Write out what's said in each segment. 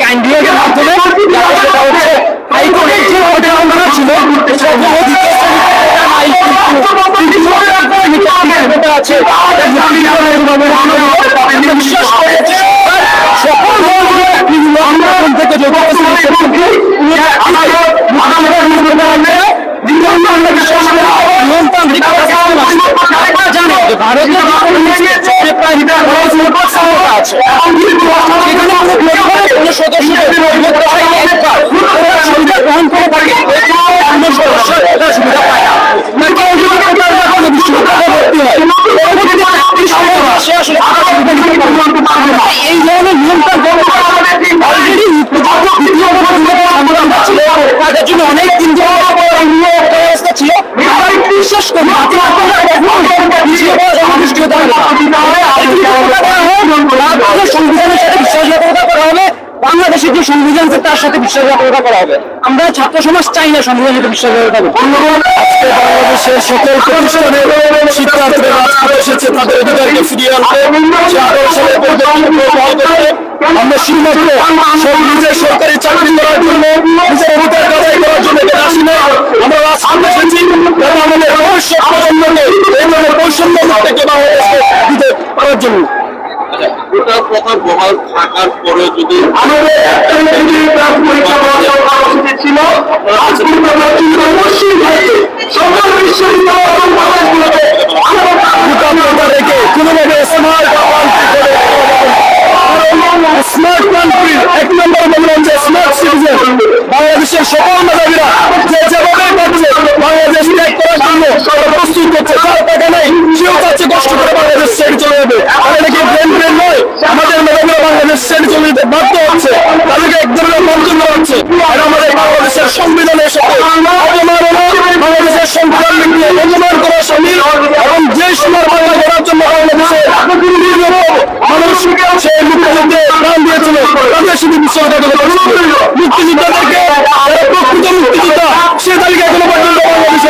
Can বিভাগের মাধ্যমে হাইকোর্টের যে অর্ডার আমরা ছিল আছে সকল থেকে তাদের জন্য অনেক দিন ধরে ছিল। বিশ্বাস করি সংবিধানের সাথে বিশ্বাসঘাতকতা করা হবে, বাংলাদেশের যে সংবিধান তার সাথে বিশ্বাসঘাতকতা করা হবে। আমরা ছাত্র সমাজ চাই না সংবিধানের সাথে বিশ্বাসঘাতকতা। আজকে বাংলাদেশের সকল শিক্ষার্থীরা এসেছে, তাদের অধিকারকে ফিরিয়ে আনতে। করতে আমরা শুধুমাত্র নিজের সরকারি চাকরি করার জন্য নিজের অধিকার আদায় করার জন্য এখানে আসি না। আমরা সামনে এসেছি এবং আমাদের ভবিষ্যৎ প্রজন্মকে এই ধরনের বৈষম্য থেকে বাংলাদেশকে দিতে পারার জন্য। গোটা কথা বহাল থাকার পরে যদি আমাদের বাংলাদেশের সকল মেধাবীরা যে যেভাবে পাচ্ছে বাংলাদেশ ত্যাগ করার জন্য তারা প্রস্তুত করছে, তার টাকা নেই, সেও চাচ্ছে কষ্ট করে বাংলাদেশ ছেড়ে চলে যাবে। আমাদের মেধাবীরা বাংলাদেশ ছেড়ে চলে যেতে বাধ্য হচ্ছে। শুধু বিশ্বকাপ মুক্তিযোদ্ধাদেরকে মুক্তিযোদ্ধা সে তালিকা এখনও পর্যন্ত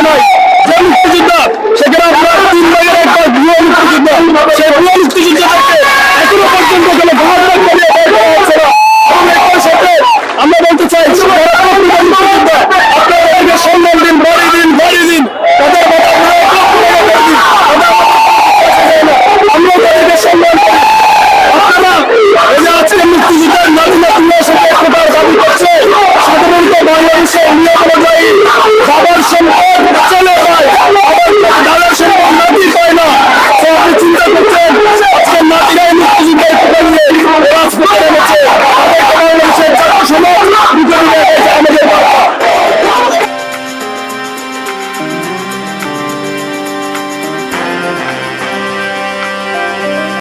নয়